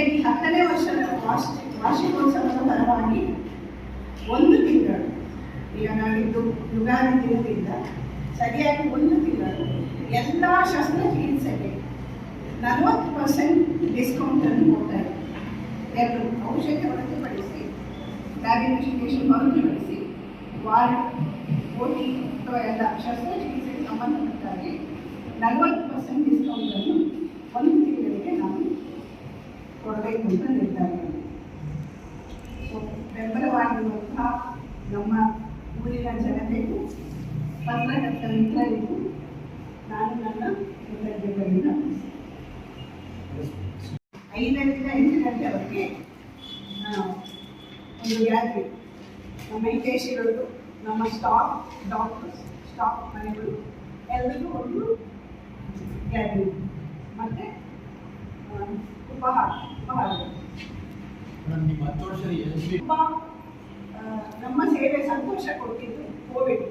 ಇಡೀ ಹತ್ತನೇ ವರ್ಷದ ವಾರ್ಷಿಕ ವಾರ್ಷಿಕೋತ್ಸವದ ಪರವಾಗಿ ಒಂದು ತಿಂಗಳು ಈಗ ನಾವಿದ್ದು ಯುಗಾದಿ ದಿನದಿಂದ ಸರಿಯಾಗಿ ಒಂದು ತಿಂಗಳು ಎಲ್ಲ ಶಸ್ತ್ರಚಿಕಿತ್ಸೆಗೆ ನಲವತ್ತು ಪರ್ಸೆಂಟ್ ಡಿಸ್ಕೌಂಟನ್ನು ಕೊಡ್ತಾರೆ ಎರಡು ಔಷಧಿ ಹೊರತುಪಡಿಸಿ ಡಯಾಗ್ನೋಸ್ಟಿಕೇಷನ್ ಹೊರತುಪಡಿಸಿ ವಾರ್ಡ್ ಓಟಿ ಅಥವಾ ಎಲ್ಲ ಶಸ್ತ್ರಚಿಕಿತ್ಸೆಗೆ ಸಂಬಂಧಪಟ್ಟಾಗೆ ನಲವತ್ತು ಪರ್ಸೆಂಟ್ ಡಿಸ್ಕೌಂಟನ್ನು ಒಂದು ತಿಂಗಳಿಗೆ ನಾವು ಕೊಡಬೇಕು ಅಂತ ನಿರ್ಧಾರ ಮಾಡಿದ್ವಿ. ಸೊ ಬೆಂಬಲವಾಗಿರುವಂತಹ ನಮ್ಮ ಊರಿನ ಜನತೆಗೂ ಪತ್ರಕರ್ತ ಮಿತ್ರರಿಗೂ ನಾನು ನನ್ನ ಕೃತಜ್ಞತೆಯನ್ನು ಐದರಿಂದ ಎಂಟು ಗಂಟೆವರೆಗೆ ಆ, ಒಂದು ಗ್ಯಾದ್ರಿ ನಮ್ಮ ಹಿತೈಷಿಗಳು ನಮ್ಮ ಸ್ಟಾಫ್ ಡಾಕ್ಟರ್ಸ್ ಸ್ಟಾಫ್ ಮನೆಗಳು ಎಲ್ಲರಿಗೂ ಒಂದು ಗ್ಯಾದ್ರಿ ಮತ್ತು ಉಪಹಾರ ತುಂಬ ನಮ್ಮ ಸೇವೆ ಸಂತೋಷ ಕೊಟ್ಟಿದ್ದು ಕೋವಿಡ್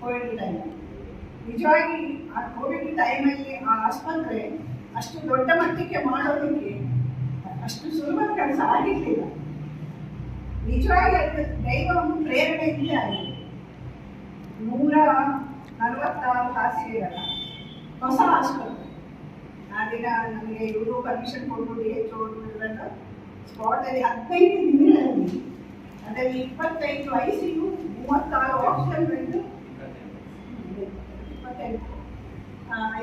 ಕೋವಿಡ್ ಟೈಮ್ ನಿಜವಾಗಿ ಆ ಕೋವಿಡ್ ಟೈಮಲ್ಲಿ ಆ ಆಸ್ಪತ್ರೆ ಅಷ್ಟು ದೊಡ್ಡ ಮಟ್ಟಕ್ಕೆ ಮಾಡೋದಕ್ಕೆ ಅಷ್ಟು ಸುಲಭ ಕೆಲಸ ಆಗಿರಲಿಲ್ಲ. ನಿಜವಾಗಿ ಅದು ಒಂದು ಪ್ರೇರಣೆಯಿಂದ ಆಗಿದೆ. ನೂರ ನಲವತ್ತಾರು ಹಾಸಿಗೆಗಳ ಹೊಸ ಆಸ್ಪತ್ರೆ. ದಿನ ನಮಗೆ ಇವರು ಪರ್ಮಿಷನ್ ಕೊಡ್ಬೋದು ಹೆಚ್ಚು ಇವರೆಲ್ಲ ಸ್ಪಾಟಲ್ಲಿ ಹದಿನೈದು ದಿನಗಳಲ್ಲಿ, ಅದರಲ್ಲಿ ಇಪ್ಪತ್ತೈದು ಐ ಸಿ ಯು ಮೂವತ್ತಾರು ಆಪ್ಷನ್ ಬೆಡ್ ಇಪ್ಪತ್ತೈದು.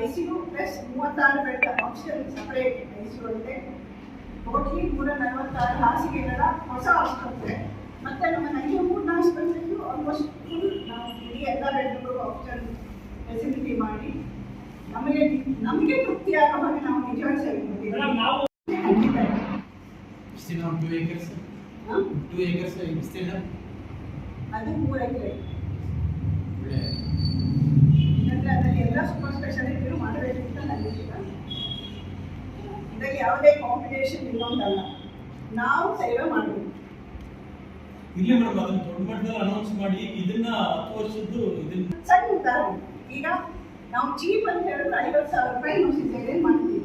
ಐ ಸಿ ಯು ಪ್ಲಸ್ ಮೂವತ್ತಾರು bed oxygen separate I C U ಇದೆ ಟೋಟಲಿ ನೂರ ನಲವತ್ತಾರು ಹಾಸಿಗೆಗಳ ಹೊಸ ಆಸ್ಪತ್ರೆ ಮತ್ತೆ ನಮ್ಮ ನಂಜನಗೂಡಿನ ಆಸ್ಪತ್ರೆಯು ಆಲ್ಮೋಸ್ಟ್ ಫುಲ್ ನಾವು ಇಡೀ ಎಲ್ಲ ಬೆಡ್ಗಳು ಆಪ್ಷನ್ ಫೆಸಿಲಿಟಿ ಮಾಡಿ. ನಮಗೆ ನಮಗೆ ತೃಪ್ತಿಯಾಗೋ ಹಾಗೆ ನಾವು ನಿಜವಾಗಿ ವಿಸ್ತೀರ್ಣ ಟೂ ಏಕರ್ಸ್ ಟೂ ಏಕರ್ಸ್ ವಿಸ್ತೀರ್ಣ ಅದು ಮೂರು ಎಕರೆ. ಒಳ್ಳೆ. ಅದರಲ್ಲಿ ಎಲ್ಲ ಸೂಪರ್ ಸ್ಪೆಷಾಲಿಟಿಗಳು ಮಾಡಬೇಕು ಅಂತ ನನ್ನ ಇಷ್ಟ ಇದರಲ್ಲಿ ಯಾವುದೇ ಕಾಂಪಿಟೇಷನ್ ಇನ್ನೊಂದಲ್ಲ ನಾವು ಸೇವೆ ಮಾಡಬೇಕು ಇಲ್ಲಿ ಮೇಡಮ್ ಅದನ್ನ ದೊಡ್ಡ ಮಟ್ಟದಲ್ಲಿ ಅನೌನ್ಸ್ ಮಾಡಿ ಇದನ್ನ ಹತ್ತು ವರ್ಷದ್ದು ಇದನ್ನ ಸಣ್ಣ ಉದಾಹರಣೆ. ಈಗ ನಾವು ಚೀಪ್ ಅಂತ ಹೇಳಿದ್ರೆ ಐವತ್ತು ಸಾವಿರ ರೂಪಾಯಿ ನಾವು ಸಿಸೇರಿಯನ್ ಮಾಡ್ತೀವಿ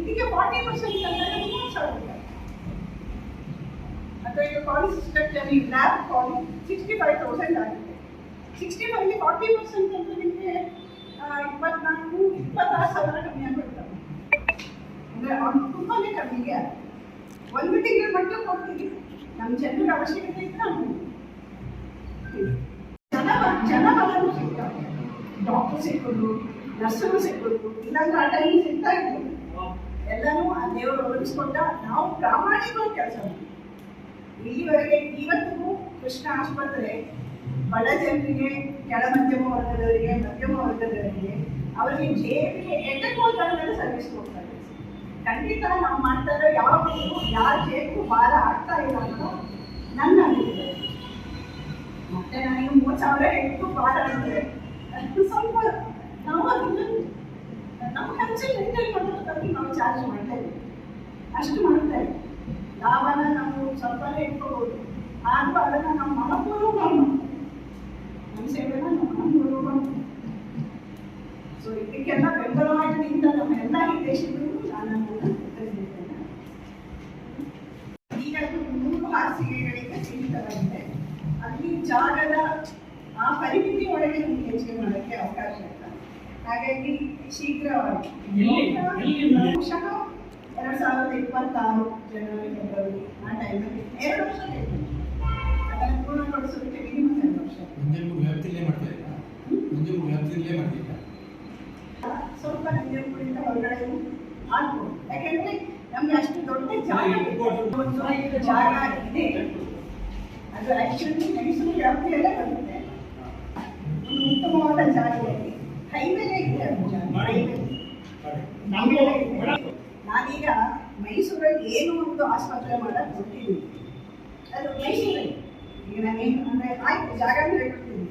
ಇದಕ್ಕೆ ಫಾರ್ಟಿ ಪರ್ಸೆಂಟ್ ಅಂದರೆ ಮೂವತ್ತು ಸಾವಿರ ರೂಪಾಯಿ ಅಥವಾ ಈಗ ಪಾಲಿಸಿಸ್ಟರ್ ಲ್ಯಾಬ್ ಕಾಲಿ ಸಿಕ್ಸ್ಟಿ ಫೈವ್ ತೌಸಂಡ್ ಆಗುತ್ತೆ ಸಿಕ್ಸ್ಟಿ ಫೈವ್ಗೆ ಫಾರ್ಟಿ ಪರ್ಸೆಂಟ್ ಅಂದರೆ ನಿಮಗೆ ಇಪ್ಪತ್ನಾಲ್ಕು ಇಪ್ಪತ್ತಾರು ಸಾವಿರ ಕಮ್ಮಿ ಆಗ್ಬಿಡ್ತವೆ ಅಂದರೆ ಅವ್ನು ತುಂಬಾನೇ ಕಮ್ಮಿಗೆ ಆಗುತ್ತೆ. ಒಂದು ತಿಂಗಳ ಮಟ್ಟ ಕೊಡ್ತೀವಿ ನಮ್ಮ ಜನರ ಅವಶ್ಯಕತೆ ಇದ್ರೆ ನಾವು ಜನ ಜನಬಲನೂ ಸಿಗ್ತಾರೆ ಸಿಕ್ಕೋದು ನರ್ಸರು ಸಿಕ್ಕೋದು, ಇಲ್ಲಾಂದ್ರೆ ಆ ಟೈಮ್ ಸಿಗ್ತಾ ಇದ್ರು ಎಲ್ಲನೂ ಆ ದೇವರು ಒದಗಿಸ್ಕೊಂಡ ನಾವು ಪ್ರಾಮಾಣಿಕವಾಗಿ ಕೆಲಸ ಮಾಡ್ತೀವಿ. ಇಲ್ಲಿವರೆಗೆ ಇವತ್ತಿಗೂ ಕೃಷ್ಣ ಆಸ್ಪತ್ರೆ, ಬಡ ಜನರಿಗೆ, ಕೆಳ ಮಧ್ಯಮ ವರ್ಗದವರಿಗೆ ಮಧ್ಯಮ ವರ್ಗದವರಿಗೆ ಅವರಿಗೆ ಜೇಬಿಗೆ ಎಂಟ ಥರದಲ್ಲಿ ಸರ್ವಿಸ್ ಕೊಡ್ತಾರೆ. ಖಂಡಿತ ನಾವು ಮಾಡ್ತಾ ಇರೋ ಯಾವಾಗಲೂ ಯಾರ ಜೇಬು ಭಾರ ಆಗ್ತಾ ಇಲ್ಲ ಅಂತ ನನ್ನ ಅಭಿಪ್ರಾಯ ಮತ್ತೆ ನನಗೆ ಮೂವತ್ತು ಸಾವಿರ ಎಂಟು ಭಾರ ಅಂದರೆ ಅದು ಸ್ವಲ್ಪ ನಾವು ಅದನ್ನು ನಮ್ಮ ಖರ್ಚಲ್ಲಿ ಮೇಂಟೈನ್ ಮಾಡೋದಕ್ಕಾಗಿ ನಾವು ಚಾರ್ಜ್ ಮಾಡ್ತಾ ಇದ್ದೀವಿ ಅಷ್ಟು ಮಾಡ್ತಾ ಇದ್ದೀವಿ ಲಾಭನ ನಾವು ಸ್ವಲ್ಪನೇ ಇಟ್ಕೋಬೋದು ಆದರೂ ಅದನ್ನು ನಾವು ಮನಪೂರ್ವಕವಾಗಿ ನಮ್ಮ ಸೇವೆನ ನಾವು ಮನಪೂರ್ವಕವಾಗಿ ಸೊ ಇದಕ್ಕೆಲ್ಲ ಬೆಂಬಲವಾಗಿ ನಿಂತ ನಮ್ಮ ಎಲ್ಲ ಹಿತೈಷಿಗಳಿಗೂ ನಾನು ಕೃತಜ್ಞತೆಯನ್ನು ಈಗ ಮೂರು ಹಾಸಿಗೆಗಳಿಗೆ ಸೀಮಿತವಾಗಿದೆ ಅಲ್ಲಿ ಜಾಗದ ಆ ಪರಿಮಿತಿ ಒಳಗೆ ನಮ್ಗೆ ಯೋಚನೆ ಮಾಡೋಕ್ಕೆ ಅವಕಾಶ ಇಲ್ಲ. ಹಾಗಾಗಿ ಶೀಘ್ರವಾಗಿ? ಬಹುಶಃ ಎರಡ್ ಸಾವಿರದ ಇಪ್ಪತ್ತಾರು ಜನವರಿ ಫೆಬ್ರವರಿ ಆ ಟೈಮಲ್ಲಿ ಎರಡು ವರ್ಷ ಅದನ್ನು ಪೂರ್ಣಗೊಳಿಸೋದಕ್ಕೆ ಮಿನಿಮಮ್ ಎರಡು ವರ್ಷ ವ್ಯಾಪ್ತಿಯಲ್ಲೇ ಮಾಡ್ತಾ ಇಲ್ಲ ವ್ಯಾಪ್ತಿಯಲ್ಲೇ ಮಾಡ್ತಿದ್ದೀರಾ ಸ್ವಲ್ಪ ನಂಜನಗೂಡಿಂದ ಹೊರಗಡೆ ಆಗ್ಬೋದು. ಯಾಕೆಂದ್ರೆ ನಮ್ಗೆ ಅಷ್ಟು ದೊಡ್ಡ ಜಾಗ. ಒಂದು ಜಾಗ ಇದೆ ಅದು ಆಕ್ಚುಲಿ ಮೈಸೂರು ವ್ಯಾಪ್ತಿಯಲ್ಲೇ ಬರುತ್ತೆ ಒಂದು ಉತ್ತಮವಾದ ಜಾಗದಲ್ಲಿ ಹೈವೇಲೆ ಇದೆ ಅದು ಜಾಗ ಮಾಡಿ. highway. ನಮ್ಗೆ ಮೇಡಮ್ ನಾನೀಗ ಮೈಸೂರಲ್ಲಿ ಏನು ಒಂದು ಆಸ್ಪತ್ರೆ ಮಾಡಕ್ ಕೊಟ್ಟಿದ್ದೀನಿ ಅದು ಮೈಸೂರಲ್ಲಿ. ಈಗ ನಾನೇನು ಅಂದ್ರೆ, ಆಯ್ತು, ಜಾಗ ಕೊಡ್ತೀನಿ